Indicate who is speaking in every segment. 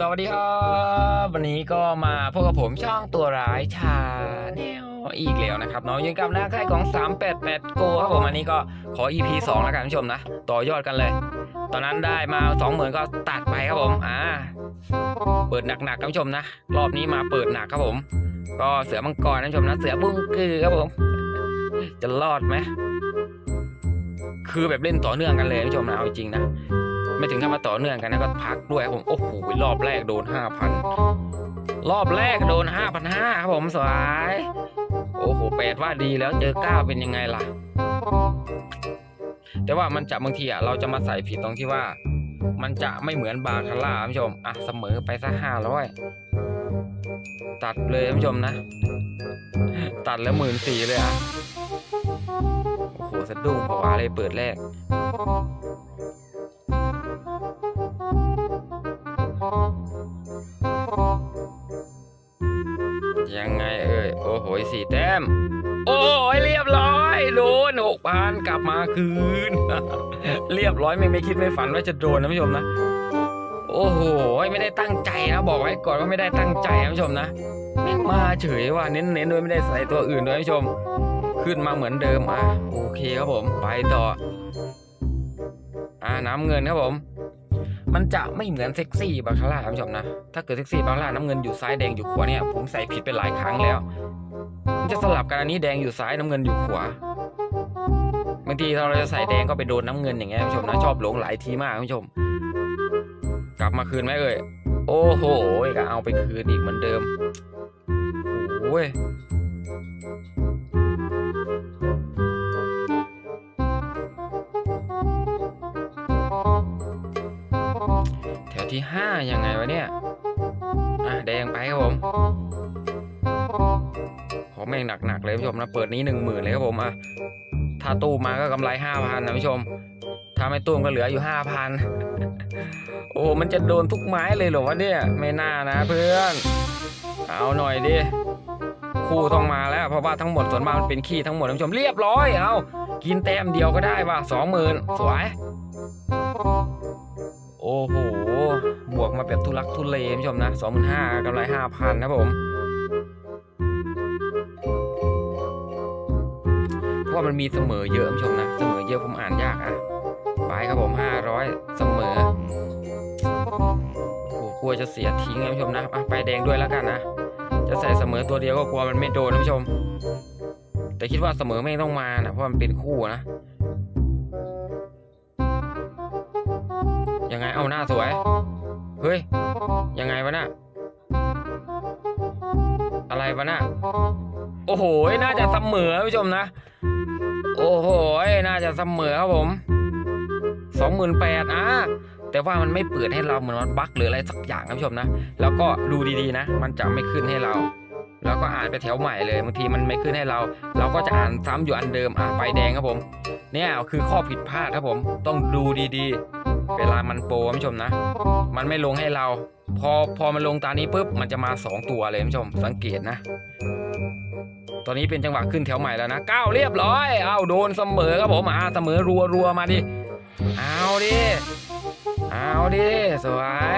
Speaker 1: สวัสดีครับ วันนี้ก็มาพบกับผมช่องตัวร้ายชาแนลอีกแล้วนะครับเนาะยังกับหน้าค่ายของ 388โกครับผมอันนี้ก็ขอ EP 2 แล้วกันผู้ชมนะ ต่อยอดกันเลย ตอนนั้นได้มา 20,000 ก็ตัดไปครับผมอ่าเปิดหนักๆครับผู้ชมนะ รอบนี้มาเปิดหนักครับผม ก็เสือมังกรนะผู้ชมนะเสือบุ้งกือครับผม จะรอดไหมคือแบบเล่นต่อเนื่องกันเลยผู้ชมนะเอาจริงนะ ไม่ถึงขั้นมาต่อเนื่องกันนะก็พักด้วยผมโอ้โหรอบแรกโดนห้าพันรอบแรกโดนห้าพันห้าครับผมสวยโอ้โหแปดว่าดีแล้วเจอเก้าเป็นยังไงล่ะ แต่ว่ามันจะบางทีอะเราจะมาใส่ผิดตรงที่ว่า มันจะไม่เหมือนบาคาร่าท่านผู้ชมอะเสมอไปสักห้าร้อยตัดเลยท่านผู้ชมนะ ตัดแล้วหมื่นสี่เลยอะโอ้โหสะดุ้งผวาเลยเปิดแรก สี่แต้ม โอ้ยเรียบร้อยโดนหกพันกลับมาคืน เรียบร้อยไม่ไม่คิดไม่ฝันว่าจะโดนนะผู้ชมนะ โอ้โหไม่ได้ตั้งใจนะบอกไว้ก่อนว่าไม่ได้ตั้งใจนะผู้ชมนะแม่งมาเฉยว่าเน้นเน้นๆโดยไม่ได้ใส่ตัวอื่นด้วยผู้ชม ขึ้นมาเหมือนเดิมอะโอเคครับผมไปต่อ อ่าน้ำเงินครับผม มันจะไม่เหมือนเซ็กซี่บาคาร่าท่านผู้ชมนะ ถ้าเกิดเซ็กซี่บาคาร่าน้ำเงินอยู่ซ้ายแดงอยู่ขวาเนี่ยผมใส่ผิดไปหลายครั้งแล้ว มันจะสลับกันอันนี้แดงอยู่ซ้ายน้ำเงินอยู่ขวาบางทีเราจะใส่แดงก็ไปโดนน้ำเงินอย่างเงี้ยท่านผู้ชมนะชอบหลงหลายทีมากท่านผู้ชม กลับมาคืนไหมเอ่ยโอ้โหก็เอาไปคืนอีกเหมือนเดิมโอ้ย ที่ห้ายังไงวะเนี่ย อะแดงไปครับผมขอแม่งหนักๆเลยผู้ชมนะ เปิดนี้หนึ่งหมื่นเลยครับผมอะ ถ้าตู้มาก็กำไรห้าพันนะผู้ชม ถ้าไม่ตู้ก็เหลืออยู่ห้าพันโอ้มันจะโดนทุกไม้เลยเหรอวะเนี่ย ไม่น่านะเพื่อน เอาหน่อยดิคู่ต้องมาแล้วเพราะว่าทั้งหมดส่วนมากมันเป็นขี้ทั้งหมดท่านผู้ชมเรียบร้อยเอากินแต้มเดียวก็ได้ว่ะสองหมื่นสวย โอ้โห บวกมาแบบทุลักทุเลท่านผู้ชมนะสองหมื่นห้ากำไรห้าพันนะผมเพราะมันมีเสมอเยอะท่านผู้ชมนะ เสมอเยอะผมอ่านยากอะไปครับผมห้าร้อยเสมอโอ้โหกลัวจะเสียทิ้งนะท่านผู้ชมนะไปแดงด้วยแล้วกันนะจะใส่เสมอตัวเดียวก็กลัวมันไม่โดนนะท่านผู้ชม แต่คิดว่าเสมอไม่ต้องมานะเพราะมันเป็นคู่นะยังไงเอาหน้าสวย ฮ้ย ยังไงวะน่ะ อะไรวะน่ะ โอ้โห น่าจะเสมอผู้ชมนะ โอ้โห น่าจะเสมอครับผมสองหมื่นแปดอะแต่ว่ามันไม่เปิดให้เราเหมือนมันบั๊กหรืออะไรสักอย่างนะผู้ชมนะ แล้วก็ดูดีๆนะ มันจะไม่ขึ้นให้เราแล้วก็อ่านไปแถวใหม่เลยบางทีมันไม่ขึ้นให้เรา เราก็จะอ่านซ้ำอยู่อันเดิมอะไปแดงครับผม เนี่ยคือข้อผิดพลาดครับผม ต้องดูดีๆ เวลามันโปรท่านผู้ชมนะ มันไม่ลงให้เรา พอพอมันลงตานี้ปุ๊บมันจะมา 2 ตัวเลยท่านผู้ชมสังเกตนะตอนนี้เป็นจังหวะขึ้นแถวใหม่แล้วนะก้าวเรียบร้อยเอาโดนเสมอครับผมอ่าเสมอรัวรัวมาดิเอาดิเอาดิสวย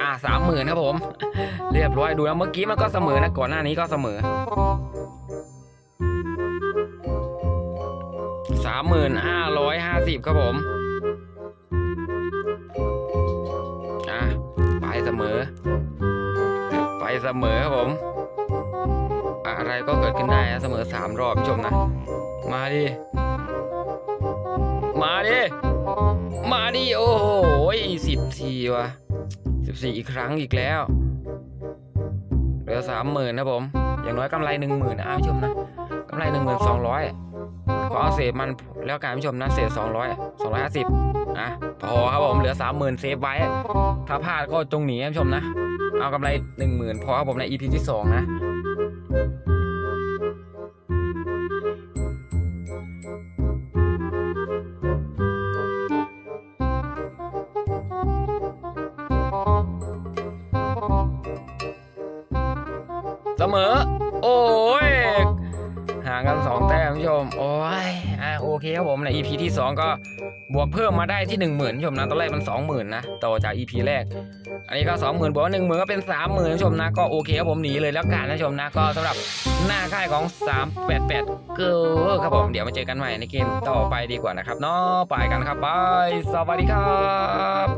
Speaker 1: อะสามหมื่นครับผม เรียบร้อยดูแล้วเมื่อกี้มันก็เสมอนะก่อนหน้านี้ก็เสมอสามหมื่นห้า ห้าสิบครับผมอะไปเสมอ ไปเสมอครับผม อะไรก็เกิดขึ้นได้นะเสมอสามรอบผู้ชมนะ มาดิ มาดิ มาดิ โอ้โหสิบทีวะสิบสี่อีกครั้งอีกแล้วเหลือสามหมื่นนะผม อย่างน้อยกำไรหนึ่งหมื่นนะผู้ชมนะกำไรหนึ่งหมื่นสองร้อย ขอเอาเศษมันแล้วการผู้ชมนะเศษสองร้อยสองร้อยห้าสิบอะพอครับผมเหลือสามหมื่นเซฟไว้ ถ้าพลาดก็จงหนีนผู้ชมนะ เอากำไรหนึ่งหมื่นพอครับผมใน EP ที่สองนะเสมอ โอ้ยางกันสองแต้มผู้ชม โอ้ยอะโอเคครับผมใน EP ที่สองก็บวกเพิ่มมาได้ที่หนึ่งหมื่นผู้ชมนะตอนแรกมันสองหมื่นนะต่อจาก EP แรก อันนี้ก็สองหมื่นบวกหนึ่งหมื่นก็เป็นสามหมื่นผู้ชมนะก็โอเคครับผมหนีเลยแล้วกันนะผู้ชมนะก็สำหรับหน้าค่ายของ 388 เกิร์ครับผมเดี๋ยวมาเจอกันใหม่ในเกมต่อไปดีกว่านะครับเนาะไปกันครับบายสวัสดีครับ